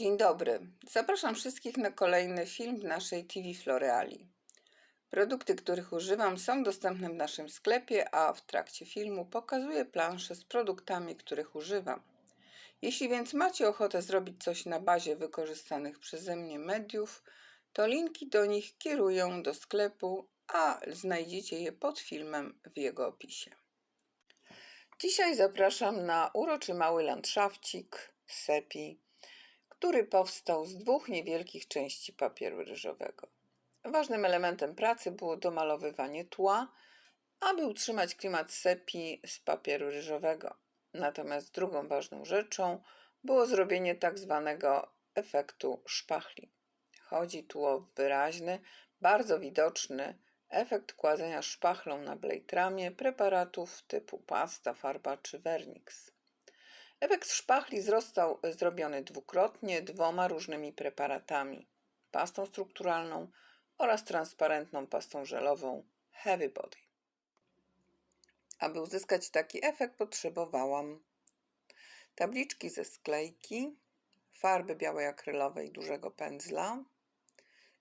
Dzień dobry. Zapraszam wszystkich na kolejny film w naszej TV Floreali. Produkty, których używam, są dostępne w naszym sklepie, a w trakcie filmu pokazuję planszę z produktami, których używam. Jeśli więc macie ochotę zrobić coś na bazie wykorzystanych przeze mnie mediów, to linki do nich kieruję do sklepu, a znajdziecie je pod filmem w jego opisie. Dzisiaj zapraszam na uroczy mały landszafcik sepi który powstał z dwóch niewielkich części papieru ryżowego. Ważnym elementem pracy było domalowywanie tła, aby utrzymać klimat sepi z papieru ryżowego. Natomiast drugą ważną rzeczą było zrobienie tak zwanego efektu szpachli. Chodzi tu o wyraźny, bardzo widoczny efekt kładzenia szpachlą na blejtramie preparatów typu pasta, farba czy vernix. Efekt szpachli został zrobiony dwukrotnie dwoma różnymi preparatami: pastą strukturalną oraz transparentną pastą żelową Heavy Body. Aby uzyskać taki efekt, potrzebowałam tabliczki ze sklejki, farby białej akrylowej dużego pędzla,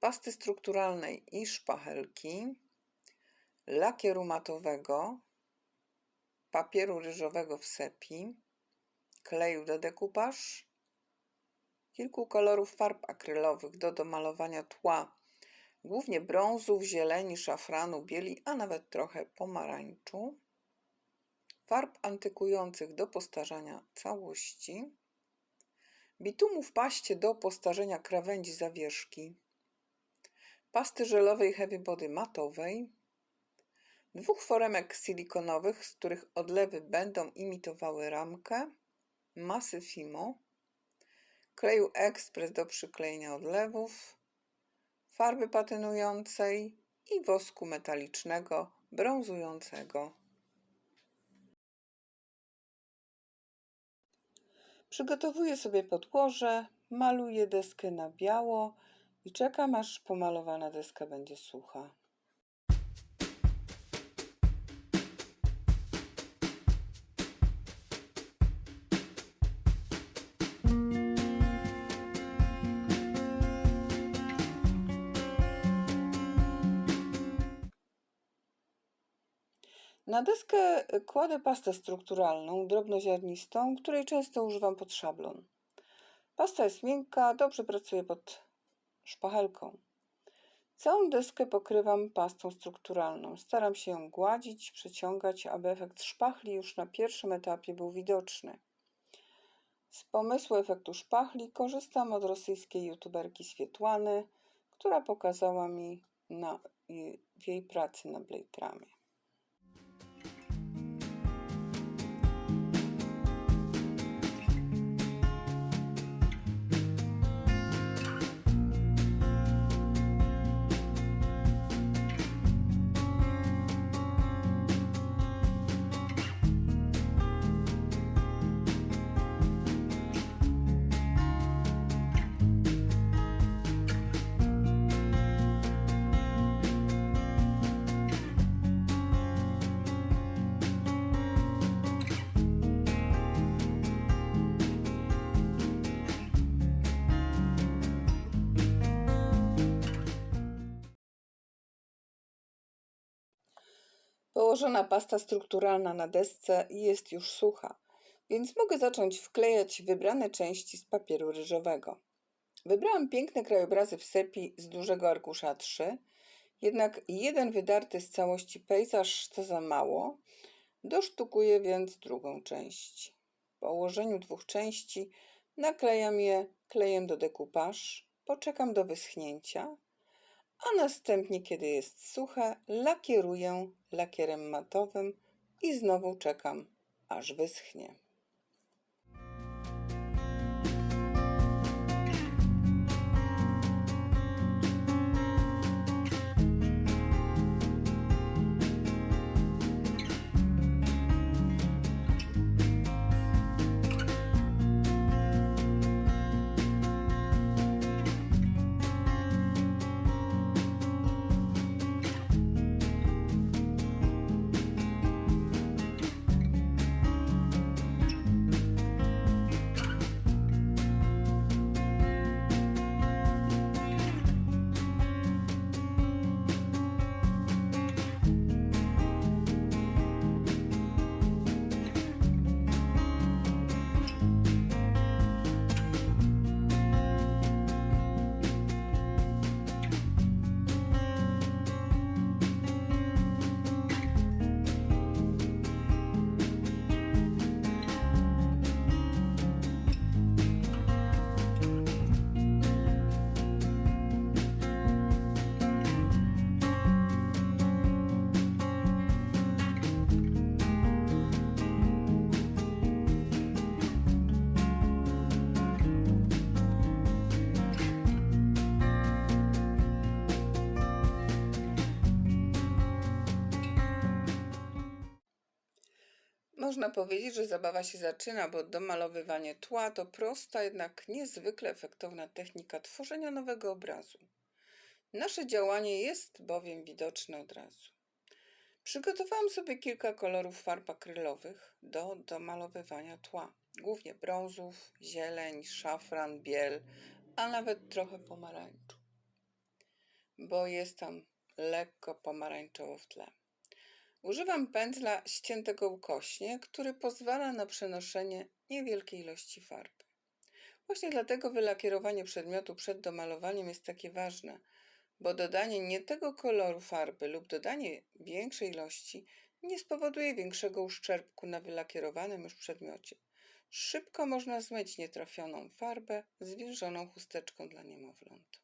pasty strukturalnej i szpachelki, lakieru matowego, papieru ryżowego w sepi, kleju do dekupaż, kilku kolorów farb akrylowych do domalowania tła, głównie brązów, zieleni, szafranu, bieli, a nawet trochę pomarańczu, farb antykujących do postarzania całości, bitumu w paście do postarzenia krawędzi zawieszki, pasty żelowej Heavy Body matowej, dwóch foremek silikonowych, z których odlewy będą imitowały ramkę, masy Fimo, kleju ekspres do przyklejenia odlewów, farby patynującej i wosku metalicznego brązującego. Przygotowuję sobie podłoże, maluję deskę na biało i czekam aż pomalowana deska będzie sucha. Na deskę kładę pastę strukturalną, drobnoziarnistą, której często używam pod szablon. Pasta jest miękka, dobrze pracuje pod szpachelką. Całą deskę pokrywam pastą strukturalną. Staram się ją gładzić, przeciągać, aby efekt szpachli już na pierwszym etapie był widoczny. Z pomysłu efektu szpachli korzystam od rosyjskiej youtuberki Swietłany, która pokazała mi na, w jej pracy na Blade Położona pasta strukturalna na desce jest już sucha, więc mogę zacząć wklejać wybrane części z papieru ryżowego. Wybrałam piękne krajobrazy w sepi z dużego arkusza 3, jednak jeden wydarty z całości pejzaż to za mało, dosztukuję więc drugą część. Po ułożeniu dwóch części naklejam je klejem do dekupaż, poczekam do wyschnięcia a następnie, kiedy jest suche, lakieruję lakierem matowym i znowu czekam, aż wyschnie. Można powiedzieć, że zabawa się zaczyna, bo domalowywanie tła to prosta, jednak niezwykle efektowna technika tworzenia nowego obrazu. Nasze działanie jest bowiem widoczne od razu. Przygotowałam sobie kilka kolorów farb akrylowych do domalowywania tła, głównie brązów, zieleń, szafran, biel, a nawet trochę pomarańczu, bo jest tam lekko pomarańczowo w tle. Używam pędzla ściętego ukośnie, który pozwala na przenoszenie niewielkiej ilości farby. Właśnie dlatego wylakierowanie przedmiotu przed domalowaniem jest takie ważne, bo dodanie nie tego koloru farby lub dodanie większej ilości nie spowoduje większego uszczerbku na wylakierowanym już przedmiocie. Szybko można zmyć nietrafioną farbę zwilżoną chusteczką dla niemowląt.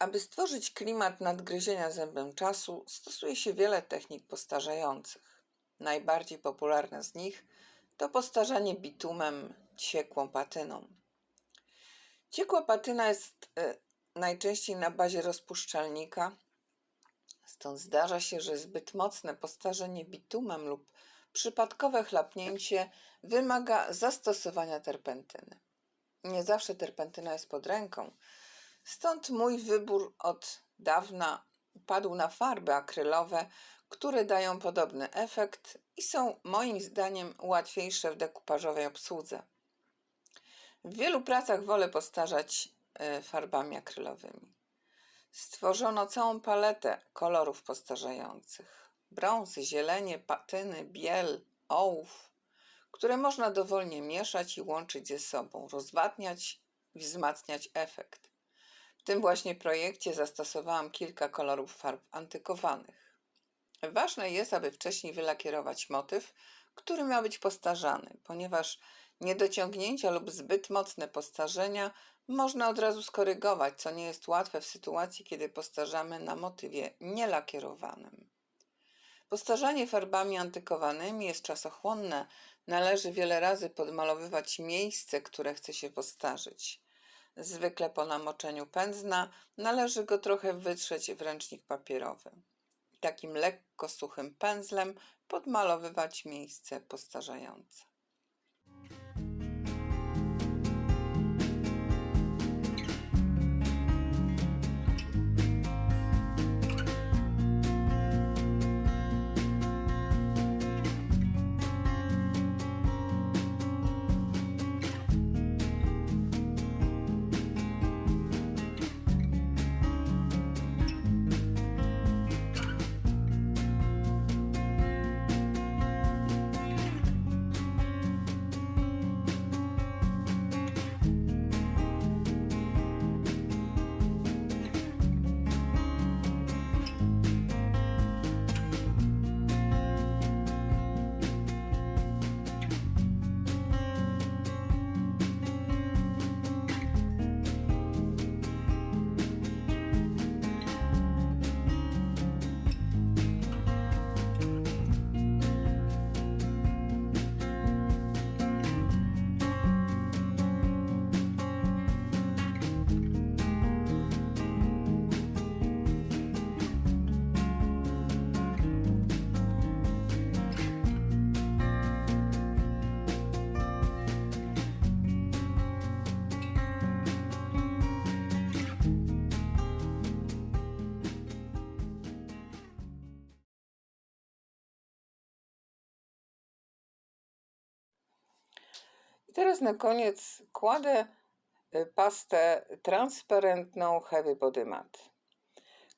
Aby stworzyć klimat nadgryzienia zębem czasu, stosuje się wiele technik postarzających. Najbardziej popularne z nich to postarzanie bitumem ciekłą patyną. Ciekła patyna jest y, najczęściej na bazie rozpuszczalnika, stąd zdarza się, że zbyt mocne postarzenie bitumem lub przypadkowe chlapnięcie wymaga zastosowania terpentyny. Nie zawsze terpentyna jest pod ręką, Stąd mój wybór od dawna padł na farby akrylowe, które dają podobny efekt i są moim zdaniem łatwiejsze w dekupażowej obsłudze. W wielu pracach wolę postarzać e, farbami akrylowymi. Stworzono całą paletę kolorów postarzających: brązy, zielenie, patyny, biel, ołów, które można dowolnie mieszać i łączyć ze sobą, rozwadniać i wzmacniać efekt. W tym właśnie projekcie zastosowałam kilka kolorów farb antykowanych. Ważne jest, aby wcześniej wylakierować motyw, który ma być postarzany, ponieważ niedociągnięcia lub zbyt mocne postarzenia można od razu skorygować, co nie jest łatwe w sytuacji, kiedy postarzamy na motywie nielakierowanym. Postarzanie farbami antykowanymi jest czasochłonne, należy wiele razy podmalowywać miejsce, które chce się postarzyć. Zwykle po namoczeniu pędzna należy go trochę wytrzeć w ręcznik papierowy. Takim lekko suchym pędzlem podmalowywać miejsce postarzające. I teraz na koniec kładę y, pastę transparentną Heavy Body Matte.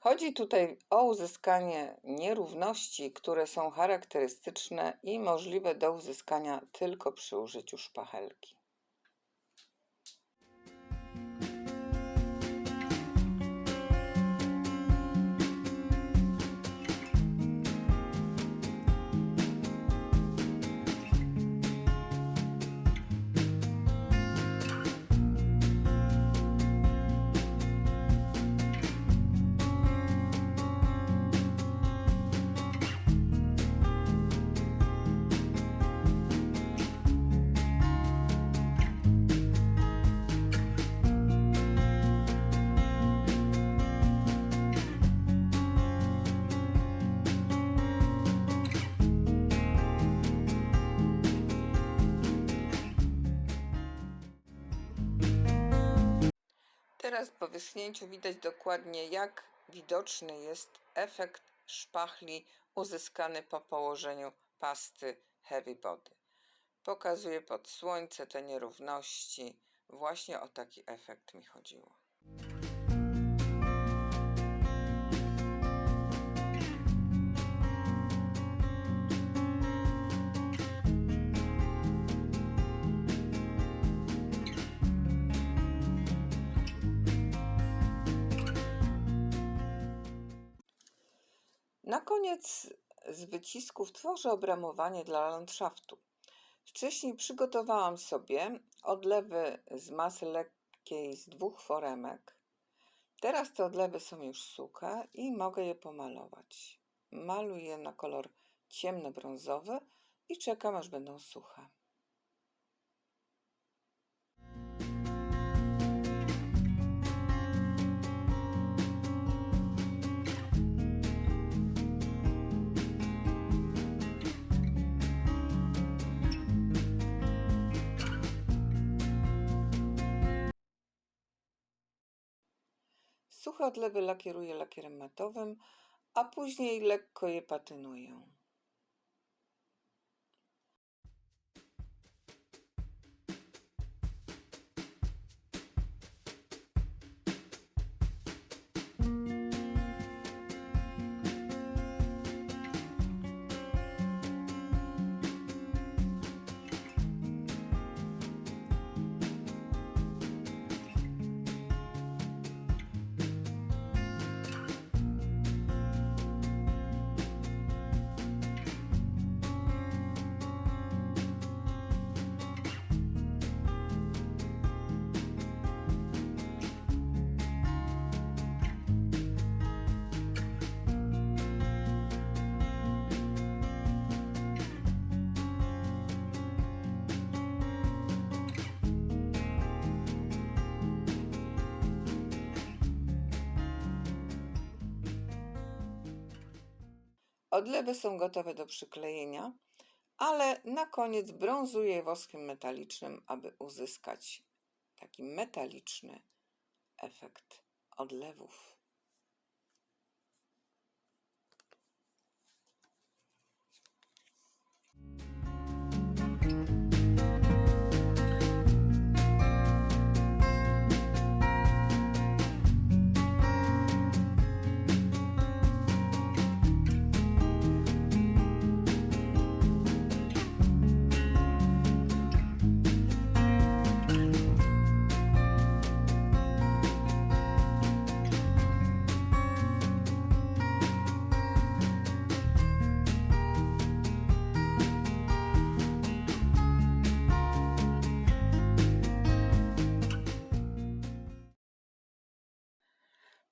Chodzi tutaj o uzyskanie nierówności, które są charakterystyczne i możliwe do uzyskania tylko przy użyciu szpachelki. Teraz po wyschnięciu widać dokładnie, jak widoczny jest efekt szpachli uzyskany po położeniu pasty Heavy Body. Pokazuję pod słońce te nierówności. Właśnie o taki efekt mi chodziło. Koniec z wycisków tworzę obramowanie dla landszaftu. Wcześniej przygotowałam sobie odlewy z masy lekkiej z dwóch foremek. Teraz te odlewy są już suche i mogę je pomalować. Maluję na kolor ciemnobrązowy i czekam aż będą suche. Suche odlewy lakieruję lakierem matowym, a później lekko je patynuję. Odlewy są gotowe do przyklejenia, ale na koniec brązuję woskiem metalicznym, aby uzyskać taki metaliczny efekt odlewów.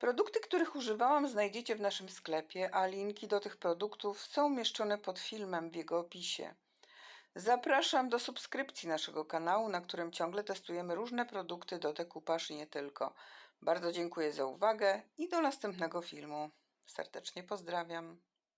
Produkty, których używałam, znajdziecie w naszym sklepie, a linki do tych produktów są umieszczone pod filmem w jego opisie. Zapraszam do subskrypcji naszego kanału, na którym ciągle testujemy różne produkty do dekupaż i nie tylko. Bardzo dziękuję za uwagę i do następnego filmu. Serdecznie pozdrawiam.